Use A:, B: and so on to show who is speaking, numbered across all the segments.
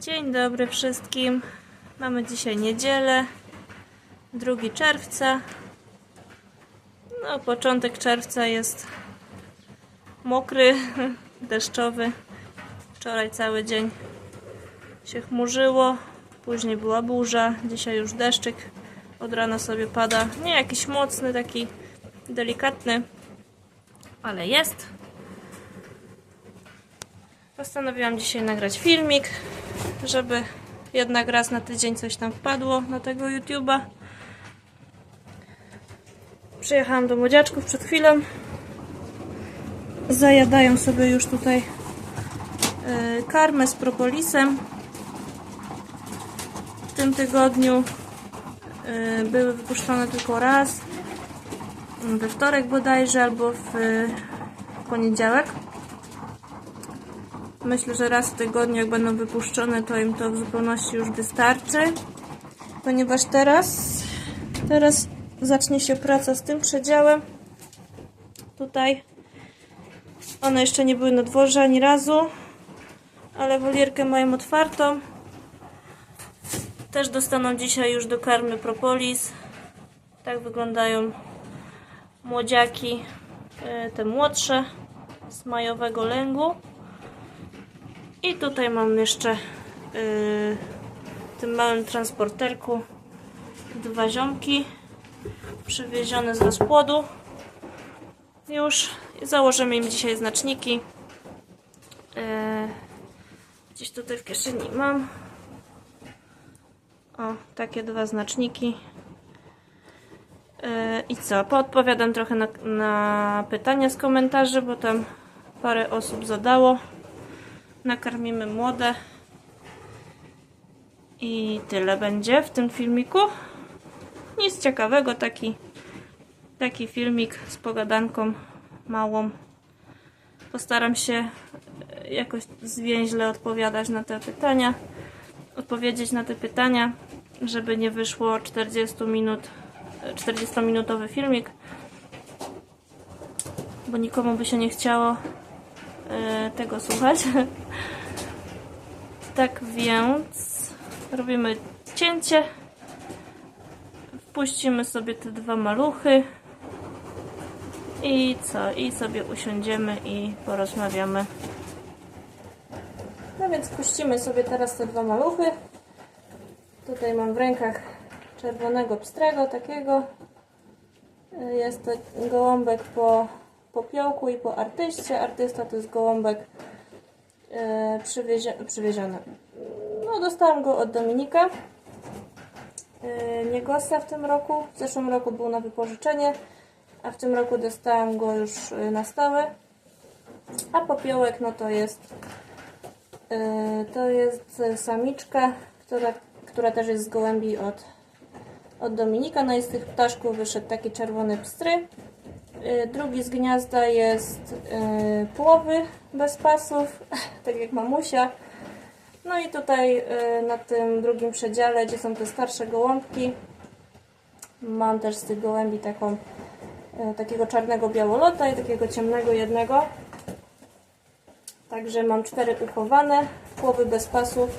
A: Dzień dobry wszystkim. Mamy dzisiaj niedzielę, 2 czerwca. No, początek czerwca jest mokry, deszczowy. Wczoraj cały dzień się chmurzyło, później była burza, dzisiaj już deszczyk od rana sobie pada. Nie jakiś mocny, taki delikatny, ale jest. Postanowiłam dzisiaj nagrać filmik, żeby jednak raz na tydzień coś tam wpadło na tego YouTube'a. Przyjechałam do młodziaczków przed chwilą. Zajadają sobie już tutaj yy, karmę z propolisem. W tym tygodniu yy, były wypuszczone tylko raz. We wtorek bodajże, albo w yy, poniedziałek. Myślę, że raz w tygodniu, jak będą wypuszczone, to im to w zupełności już wystarczy. Ponieważ teraz, teraz zacznie się praca z tym przedziałem. Tutaj one jeszcze nie były na dworze ani razu, ale wolierkę mają otwartą. Też dostaną dzisiaj już do karmy propolis. Tak wyglądają młodziaki, e, te młodsze z majowego lęgu. I tutaj mam jeszcze yy, w tym małym transporterku dwa ziomki przywiezione z rozpłodu. Już założymy im dzisiaj znaczniki. Yy, gdzieś tutaj w kieszeni mam. O, takie dwa znaczniki. Yy, I co? Poodpowiadam trochę na, na pytania z komentarzy, bo tam parę osób zadało nakarmimy młode i tyle będzie w tym filmiku. Nic ciekawego taki taki filmik z pogadanką małą. Postaram się jakoś zwięźle odpowiadać na te pytania odpowiedzieć na te pytania żeby nie wyszło 40 minut 40 minutowy filmik bo nikomu by się nie chciało e, tego słuchać. Tak więc robimy cięcie. Wpuścimy sobie te dwa maluchy. I co? I sobie usiądziemy i porozmawiamy. No więc puścimy sobie teraz te dwa maluchy. Tutaj mam w rękach czerwonego pstrego takiego. Jest to gołąbek po popiołku i po artyście. Artysta to jest gołąbek e, przywiezie, przywieziony. No, dostałam go od Dominika. E, Niegosa w tym roku. W zeszłym roku był na wypożyczenie, a w tym roku dostałam go już e, na stałe. A popiołek, no to jest e, to jest samiczka, która, która też jest z gołębi od, od Dominika. No i z tych ptaszków wyszedł taki czerwony pstry. Y, Drugi z gniazda jest y, płowy bez pasów, tak jak mamusia. No i tutaj y, na tym drugim przedziale, gdzie są te starsze gołąbki, mam też z tych gołębi taką, takiego czarnego białolota i takiego ciemnego jednego. Także mam cztery uchowane. Płowy bez pasów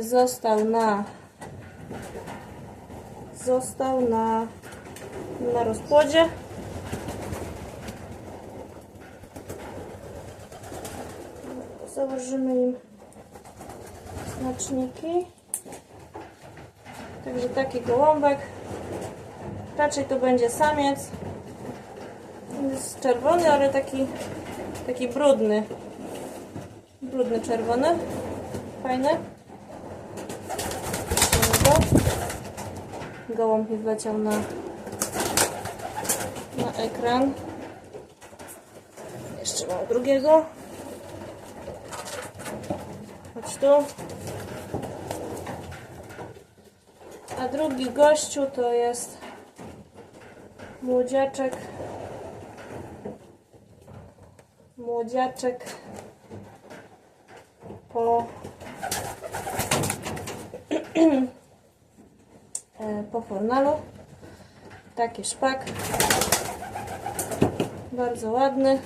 A: został na został na, na rozpłodzie. Założymy im znaczniki. Także taki gołąbek. Raczej to będzie samiec. Jest czerwony, ale taki, taki brudny. Brudny czerwony. Fajny. Go. Gołąb mi wleciał na, na ekran. Jeszcze mam drugiego. Chodź tu. A drugi gościu to jest młodziaczek. Młodziaczek po e, po fornalu. Taki szpak. Bardzo ładny.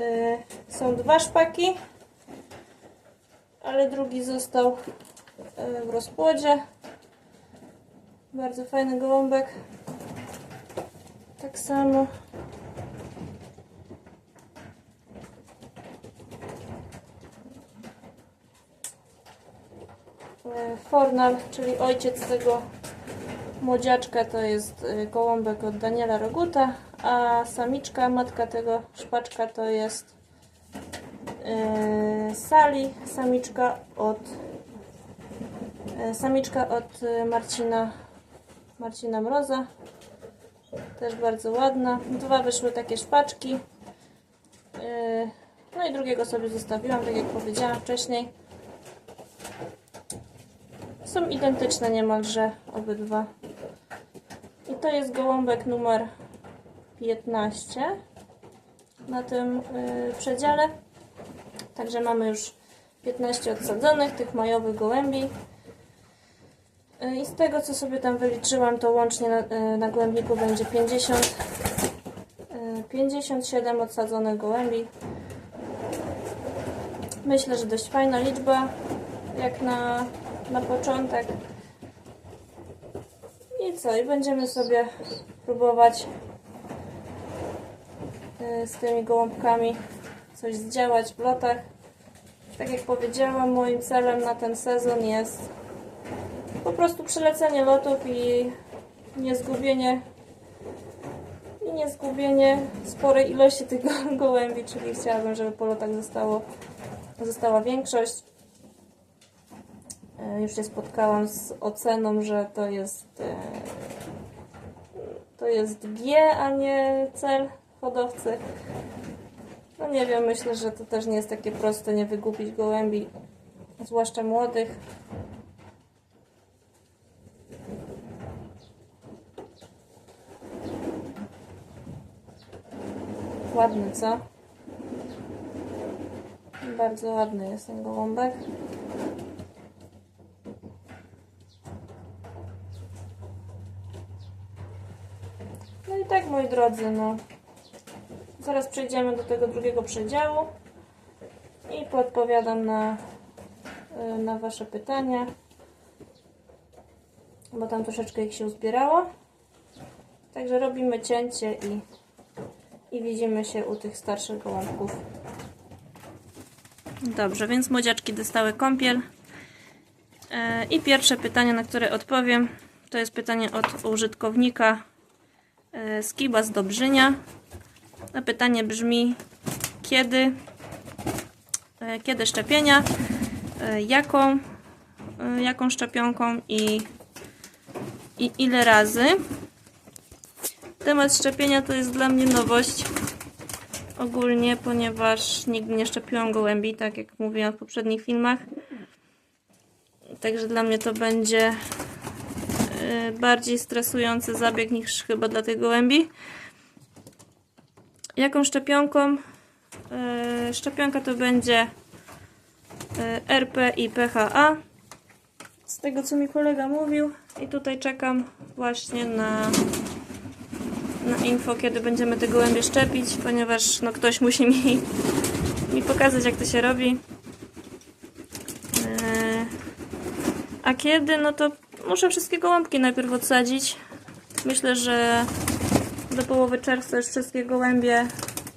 A: E, Są dwa szpaki. Ale drugi został e, w rozpłodzie. Bardzo fajny gołąbek. Tak samo. E, Fornal, czyli ojciec tego młodziaczka, to jest e, gołąbek od Daniela Roguta, a samiczka, matka tego szpaczka to jest Sali, samiczka od e, samiczka od e, Marcina Marcina Mroza. Też bardzo ładna. Dwa wyszły takie szpaczki. No i drugiego sobie zostawiłam, tak jak powiedziałam wcześniej. Są identyczne niemalże obydwa. I to jest gołąbek numer 15 na tym przedziale. Także mamy już 15 odsadzonych, tych majowych gołębi. Y, I z tego co sobie tam wyliczyłam, to łącznie na, y, na będzie 50, y, 57 odsadzonych gołębi. Myślę, że dość fajna liczba, jak na, na początek. I co? I będziemy sobie próbować y, z tymi gołąbkami coś zdziałać w lotach. Tak jak powiedziałam, moim celem na ten sezon jest po prostu przelecenie lotów i niezgubienie i niezgubienie sporej ilości tych go- gołębi, czyli chciałabym, żeby po lotach zostało, została większość. E, Już się spotkałam z oceną, że to jest e, to jest G, a nie cel hodowcy. Nie wiem, myślę, że to też nie jest takie proste nie wygubić gołębi, zwłaszcza młodych. Ładny, co? Bardzo ładny jest ten gołąbek. No i tak, moi drodzy, no. Zaraz przejdziemy do tego drugiego przedziału i podpowiadam na, y, na Wasze pytania, bo tam troszeczkę ich się uzbierało. Także robimy cięcie i i widzimy się u tych starszych gołąbków. Dobrze, więc młodziaczki dostały kąpiel. E, I pierwsze pytanie, na które odpowiem, to jest pytanie od użytkownika e, Skiba z Dobrzynia. A pytanie brzmi, kiedy, e, kiedy szczepienia, e, jaką, e, jaką szczepionką i, i ile razy. Temat szczepienia to jest dla mnie nowość ogólnie, ponieważ nigdy nie szczepiłam gołębi, tak jak mówiłam w poprzednich filmach. Także dla mnie to będzie bardziej stresujący zabieg niż chyba dla tych gołębi. Jaką szczepionką? Y, Szczepionka to będzie y, RP i PHA. Z tego co mi kolega mówił i tutaj czekam właśnie na na info, kiedy będziemy te gołębie szczepić, ponieważ no, ktoś musi mi, mi pokazać, jak to się robi. Eee, a kiedy? No to muszę wszystkie gołąbki najpierw odsadzić. Myślę, że do połowy czerwca już wszystkie gołębie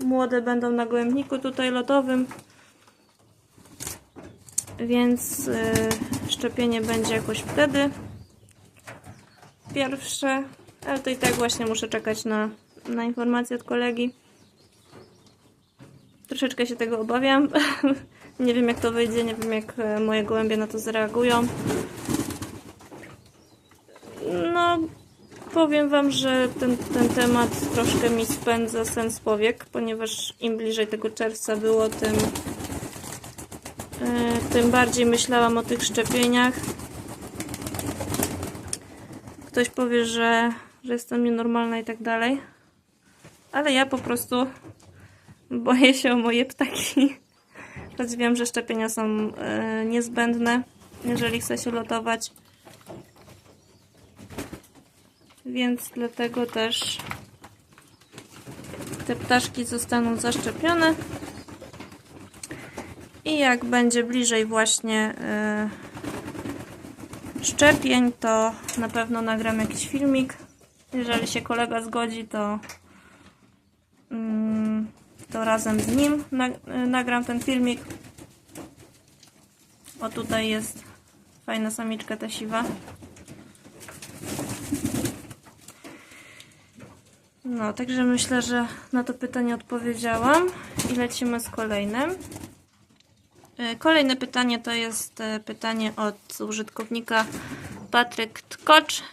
A: młode będą na gołębniku tutaj lotowym. Więc e, szczepienie będzie jakoś wtedy. Pierwsze, ale to i tak właśnie muszę czekać na, na informacje od kolegi. Troszeczkę się tego obawiam. nie wiem jak to wyjdzie, nie wiem jak e, moje gołębie na to zareagują. No, powiem Wam, że ten, ten temat troszkę mi spędza sens powiek, ponieważ im bliżej tego czerwca było, tym, e, tym bardziej myślałam o tych szczepieniach. Ktoś powie, że, że jestem nienormalna i tak dalej. Ale ja po prostu boję się o moje ptaki. Choć wiem, że szczepienia są e, niezbędne, jeżeli chce się lotować. Więc dlatego też te ptaszki zostaną zaszczepione. I jak będzie bliżej właśnie y, szczepień, to na pewno nagram jakiś filmik. Jeżeli się kolega zgodzi, to, mm, to razem z nim y, nagram ten filmik. O tutaj jest fajna samiczka ta siwa. No, także myślę, że na to pytanie odpowiedziałam i lecimy z kolejnym. E, Kolejne pytanie to jest e, pytanie od użytkownika Patryk Tkocz.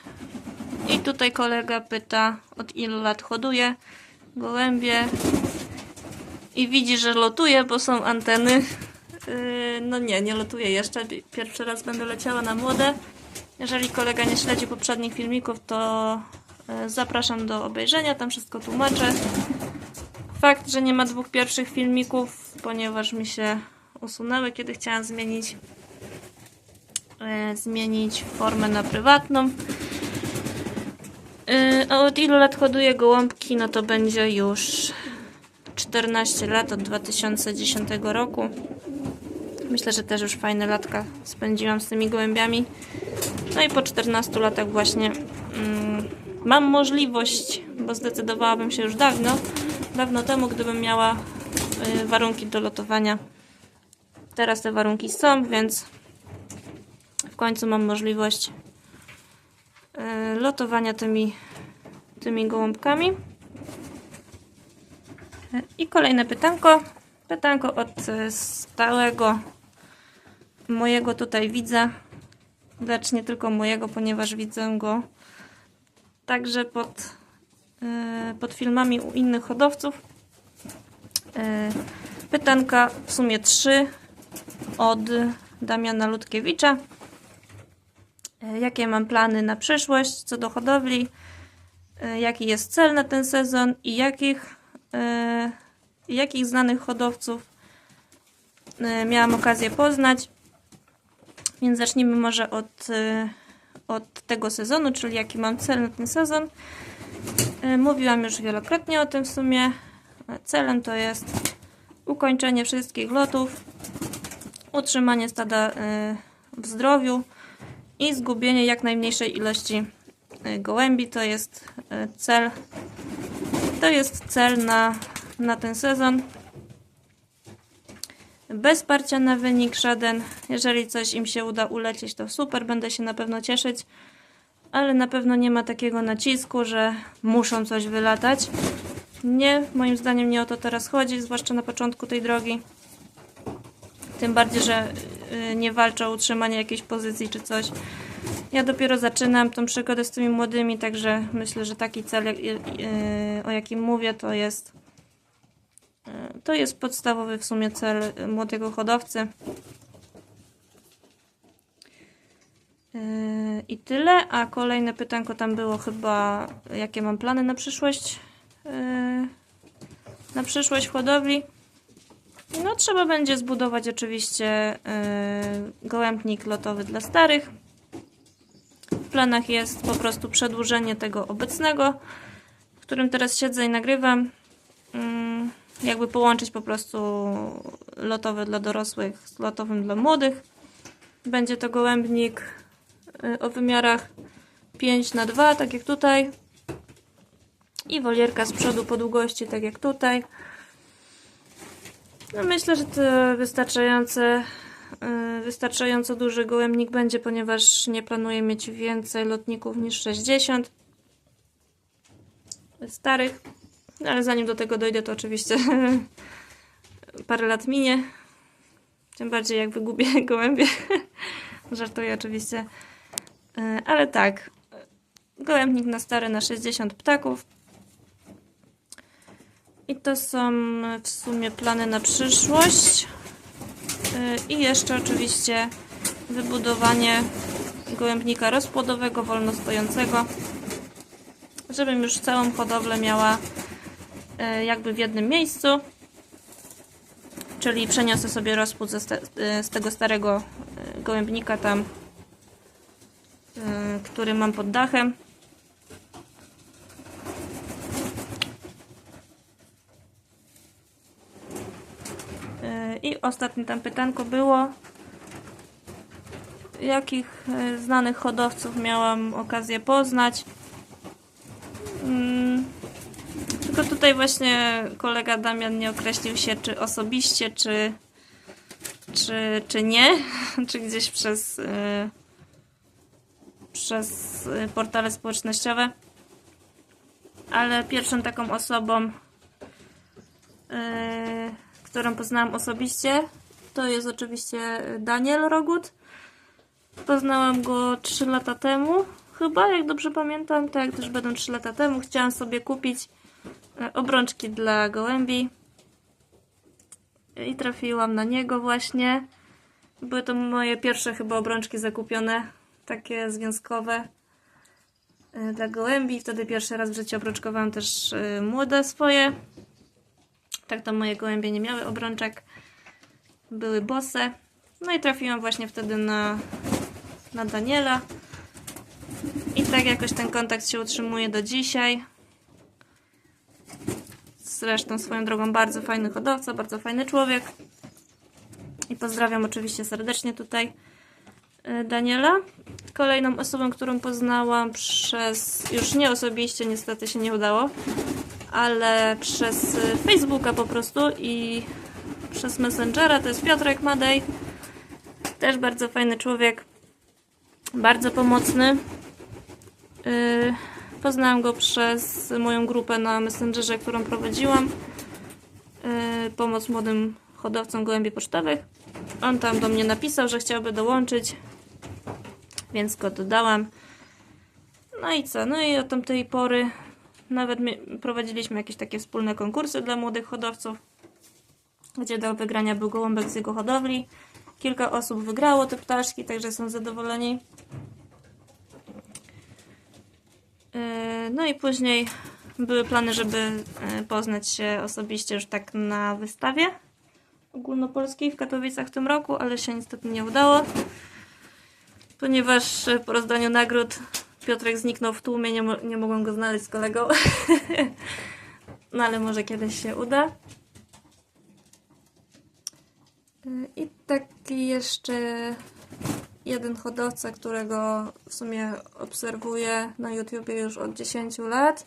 A: I tutaj kolega pyta, od ilu lat hoduje gołębie i widzi, że lotuje, bo są anteny. Yy, No nie, nie lotuję jeszcze. Pierwszy raz będę leciała na młode. Jeżeli kolega nie śledzi poprzednich filmików, to zapraszam do obejrzenia. Tam wszystko tłumaczę. Fakt, że nie ma dwóch pierwszych filmików, ponieważ mi się usunęły, kiedy chciałam zmienić yy, zmienić formę na prywatną. Yy, A od ilu lat hoduję gołąbki, no to będzie już 14 lat od 2010 roku. Myślę, że też już fajne latka spędziłam z tymi gołębiami. No i po 14 latach właśnie mm, mam możliwość, bo zdecydowałabym się już dawno, dawno temu, gdybym miała y, warunki do lotowania. Teraz te warunki są, więc w końcu mam możliwość y, lotowania tymi, tymi gołąbkami. I kolejne pytanko. Pytanko od e, stałego mojego tutaj widza. Lecz nie tylko mojego, ponieważ widzę go także pod, e, pod filmami u innych hodowców. E, Pytanka w sumie trzy od Damiana Ludkiewicza. E, Jakie mam plany na przyszłość co do hodowli? Jaki jest cel na ten sezon i jakich jakich znanych hodowców miałam okazję poznać. Więc zacznijmy może od, od tego sezonu, czyli jaki mam cel na ten sezon. E, Mówiłam już wielokrotnie o tym w sumie. E, Celem to jest ukończenie wszystkich lotów, utrzymanie stada e, w zdrowiu i zgubienie jak najmniejszej ilości gołębi. To jest cel to jest cel na, na ten sezon. Bez parcia na wynik żaden. Jeżeli coś im się uda ulecieć, to super, będę się na pewno cieszyć. Ale na pewno nie ma takiego nacisku, że muszą coś wylatać. Nie, moim zdaniem nie o to teraz chodzi, zwłaszcza na początku tej drogi. Tym bardziej, że y, nie walczę o utrzymanie jakiejś pozycji czy coś. Ja dopiero zaczynam tą przygodę z tymi młodymi, także myślę, że taki cel, y, y, o jakim mówię, to jest to jest podstawowy w sumie cel y, młodego hodowcy. Y, I tyle. A kolejne pytanko tam było chyba, jakie mam plany na przyszłość, y, na przyszłość hodowli. No, trzeba będzie zbudować oczywiście gołębnik lotowy dla starych. W planach jest po prostu przedłużenie tego obecnego, w którym teraz siedzę i nagrywam. Jakby połączyć po prostu lotowy dla dorosłych z lotowym dla młodych. Będzie to gołębnik y, o wymiarach 5 na 2 tak jak tutaj. I wolierka z przodu po długości, tak jak tutaj. No myślę, że to wystarczające, yy, wystarczająco duży gołębnik będzie, ponieważ nie planuję mieć więcej lotników niż 60 starych. No, ale zanim do tego dojdę, to oczywiście parę lat minie. Tym bardziej jak wygubię gołębie. Żartuję oczywiście. Yy, Ale tak, gołębnik na stary na 60 ptaków. I to są w sumie plany na przyszłość. Yy, I jeszcze oczywiście wybudowanie gołębnika rozpłodowego, wolno stojącego, żebym już całą hodowlę miała jakby w jednym miejscu. Czyli przeniosę sobie sta- yy, z tego starego yy, gołębnika tam, który mam pod dachem. I ostatnie tam pytanko było. Jakich e, znanych hodowców miałam okazję poznać? Tylko tutaj właśnie kolega Damian nie określił się, czy osobiście, czy, czy, czy nie, czy gdzieś przez, e, przez e, portale społecznościowe. Ale pierwszą taką osobą, e, którą poznałam osobiście, to jest oczywiście Daniel Rogut. Poznałam go 3 lata temu, chyba, jak dobrze pamiętam. Tak, też będą 3 lata temu. Chciałam sobie kupić obrączki dla gołębi. I trafiłam na niego właśnie. Były to moje pierwsze chyba obrączki zakupione, takie związkowe e, dla gołębi. Wtedy pierwszy raz w życiu obrączkowałam też e, młode swoje. Tak to moje gołębie nie miały obrączek. Były bose. No i trafiłam właśnie wtedy na, na Daniela. I tak jakoś ten kontakt się utrzymuje do dzisiaj. Zresztą swoją drogą bardzo fajny hodowca, bardzo fajny człowiek. I pozdrawiam oczywiście serdecznie tutaj y, Daniela. Kolejną osobą, którą poznałam przez, już nie osobiście, niestety się nie udało, ale przez y, Facebooka po prostu i przez Messengera, to jest Piotrek Madej. Też bardzo fajny człowiek, bardzo pomocny. Yy, Poznałam go przez moją grupę na Messengerze, którą prowadziłam. Yy, Pomoc młodym hodowcom gołębi pocztowych. On tam do mnie napisał, że chciałby dołączyć, więc go dodałam. No i co? No i od tamtej pory nawet prowadziliśmy jakieś takie wspólne konkursy dla młodych hodowców, gdzie do wygrania był gołąbek z jego hodowli. Kilka osób wygrało te ptaszki, także są zadowoleni. Yy, No i później były plany, żeby yy, poznać się osobiście już tak na wystawie ogólnopolskiej w Katowicach w tym roku, ale się niestety nie udało, ponieważ po rozdaniu nagród Piotrek zniknął w tłumie, nie, mo- nie mogłem go znaleźć z kolegą. no ale może kiedyś się uda. Yy, I taki jeszcze jeden hodowca, którego w sumie obserwuję na YouTubie już od 10 lat.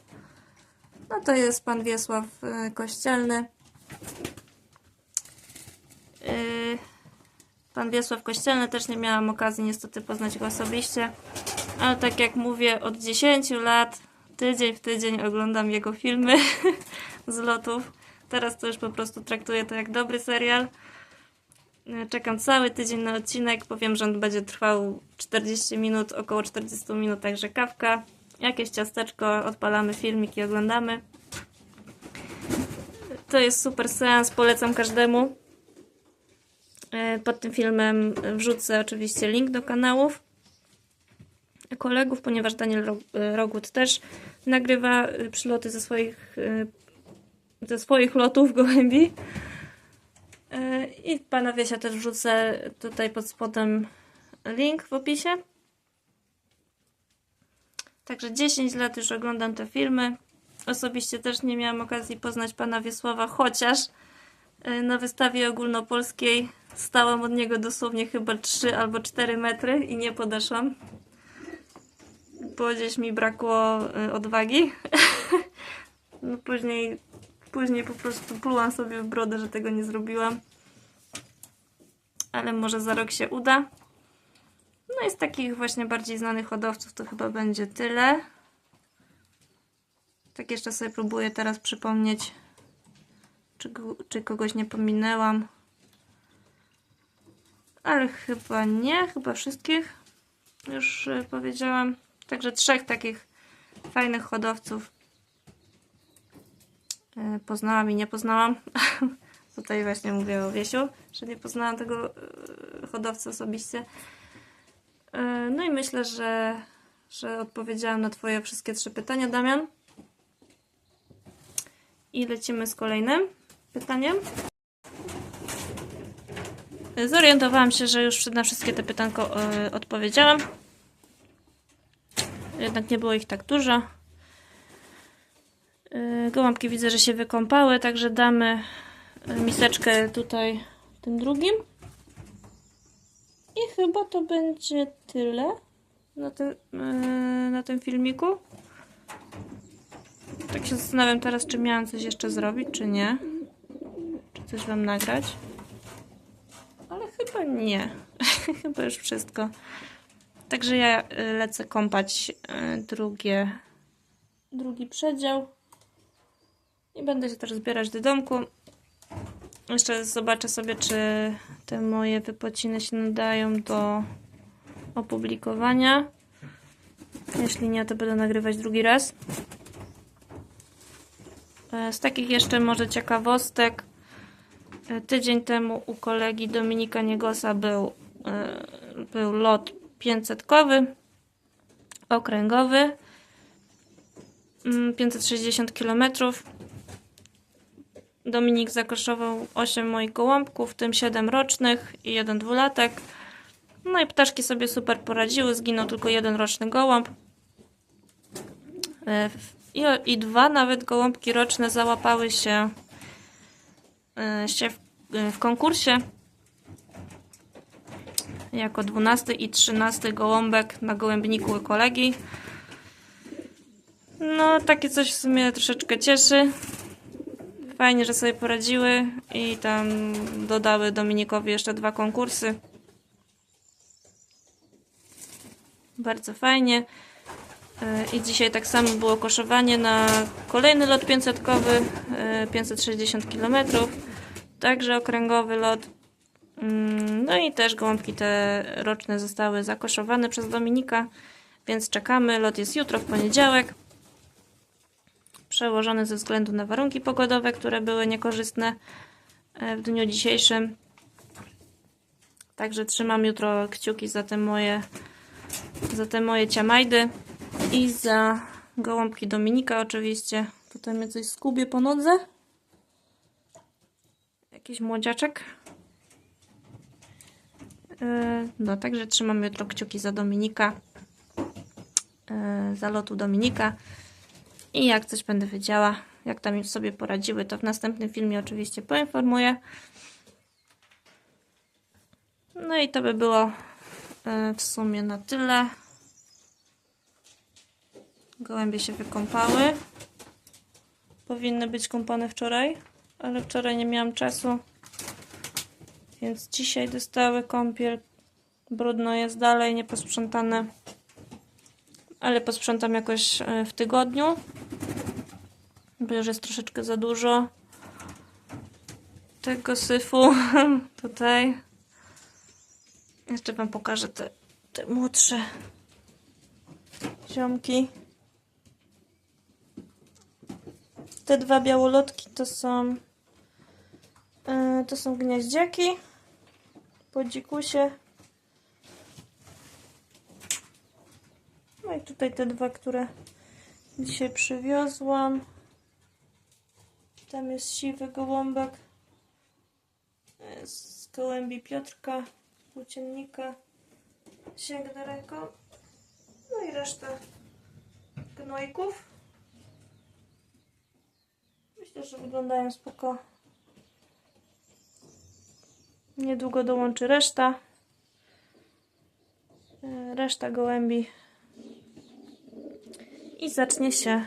A: No to jest pan Wiesław e, Kościelny. Yy, Pan Wiesław Kościelny też nie miałam okazji niestety poznać go osobiście, ale tak jak mówię, od 10 lat, tydzień w tydzień oglądam jego filmy z lotów. Teraz to już po prostu traktuję to jak dobry serial. E, Czekam cały tydzień na odcinek. Powiem, że on będzie trwał 40 minut, około 40 minut, także kawka, jakieś ciasteczko, odpalamy filmik i oglądamy. To jest super seans, polecam każdemu. E, Pod tym filmem wrzucę oczywiście link do kanałów kolegów, ponieważ Daniel e, Rogut też nagrywa przyloty ze swoich, ze swoich lotów gołębi. E, I pana Wiesia też wrzucę tutaj pod spodem link w opisie. Także 10 lat już oglądam te filmy. Osobiście też nie miałam okazji poznać pana Wiesława, chociaż e, na wystawie ogólnopolskiej stałam od niego dosłownie chyba 3 albo 4 metry i nie podeszłam. Bo gdzieś mi brakło e, odwagi. no później, później po prostu plułam sobie w brodę, że tego nie zrobiłam. Ale może za rok się uda. No i z takich właśnie bardziej znanych hodowców to chyba będzie tyle. Tak jeszcze sobie próbuję teraz przypomnieć, czy, czy kogoś nie pominęłam. Ale chyba nie, chyba wszystkich już e, powiedziałam. Także trzech takich fajnych hodowców poznałam i nie poznałam. Tutaj właśnie mówię o Wiesiu, że nie poznałam tego e, hodowcy osobiście. E, No i myślę, że, że odpowiedziałam na Twoje wszystkie trzy pytania, Damian. I lecimy z kolejnym pytaniem. E, Zorientowałam się, że już na wszystkie te pytanko e, odpowiedziałam. Jednak nie było ich tak dużo. E, Gołąbki widzę, że się wykąpały, także damy e, miseczkę tutaj tym drugim. I chyba to będzie tyle na tym, yy, na tym filmiku. Tak się zastanawiam teraz, czy miałam coś jeszcze zrobić, czy nie. Czy coś wam nagrać. Ale chyba nie. chyba już wszystko. Także ja y, lecę kąpać y, drugie, drugi przedział. I będę się też zbierać do domku. Jeszcze zobaczę sobie, czy te moje wypociny się nadają do opublikowania. Jeśli nie, to będę nagrywać drugi raz. E, Z takich jeszcze może ciekawostek. e, Tydzień temu u kolegi Dominika Niegosa był, e, był lot 500-kowy, okręgowy, mm, 560 km. Dominik zakoszował 8 moich gołąbków, w tym 7 rocznych i jeden dwulatek. No i ptaszki sobie super poradziły, zginął tylko jeden roczny gołąb. E, I, I dwa nawet gołąbki roczne załapały się, e, się w, e, w konkursie jako 12 i 13 gołąbek na gołębniku kolegi. No, takie coś w sumie troszeczkę cieszy. Fajnie, że sobie poradziły i tam dodały Dominikowi jeszcze dwa konkursy. Bardzo fajnie. E, I dzisiaj tak samo było koszowanie na kolejny lot 500-kowy, e, 560 km. Także okręgowy lot. Mm, No i też gołąbki te roczne zostały zakoszowane przez Dominika, więc czekamy. Lot jest jutro w poniedziałek. Przełożony ze względu na warunki pogodowe, które były niekorzystne e, w dniu dzisiejszym. Także trzymam jutro kciuki za te moje za te moje ciamajdy i za gołąbki Dominika oczywiście. Tutaj mnie coś skubie po nodze. Jakiś młodziaczek. Yy, No, także trzymam jutro kciuki za Dominika. Yy, Za lotu Dominika. I jak coś będę wiedziała, jak tam sobie poradziły, to w następnym filmie oczywiście poinformuję. No i to by było e, w sumie na tyle. Gołębie się wykąpały. Powinny być kąpane wczoraj, ale wczoraj nie miałam czasu. Więc dzisiaj dostały kąpiel. Brudno jest dalej, nieposprzątane. Ale posprzątam jakoś e, w tygodniu. Już jest troszeczkę za dużo tego syfu tutaj. Jeszcze Wam pokażę te, te młodsze ziomki. Te dwa białolotki to są e, to są gniaździaki po dzikusie. No i tutaj te dwa, które dzisiaj przywiozłam. Tam jest siwy gołąbek e, z gołębi Piotrka, płóciennika, sięgnę ręką. No i reszta gnojków. Myślę, że wyglądają spoko. Niedługo dołączy reszta. E, Reszta gołębi. I zacznie się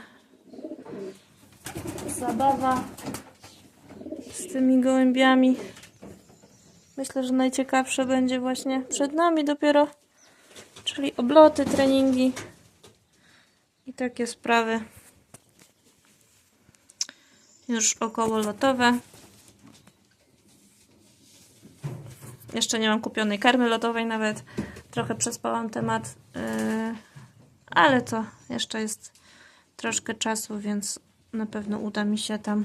A: zabawa z tymi gołębiami. Myślę, że najciekawsze będzie właśnie przed nami dopiero, czyli obloty, treningi i takie sprawy. Już około lotowe. Jeszcze nie mam kupionej karmy lotowej nawet. Trochę przespałam temat, yy, ale to jeszcze jest troszkę czasu, więc na pewno uda mi się tam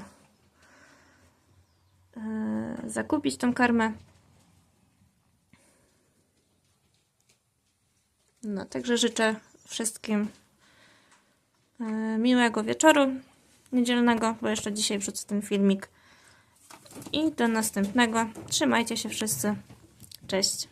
A: yy, zakupić tą karmę. No, także życzę wszystkim e, miłego wieczoru niedzielnego, bo jeszcze dzisiaj wrzucę ten filmik. I do następnego. Trzymajcie się wszyscy. Cześć.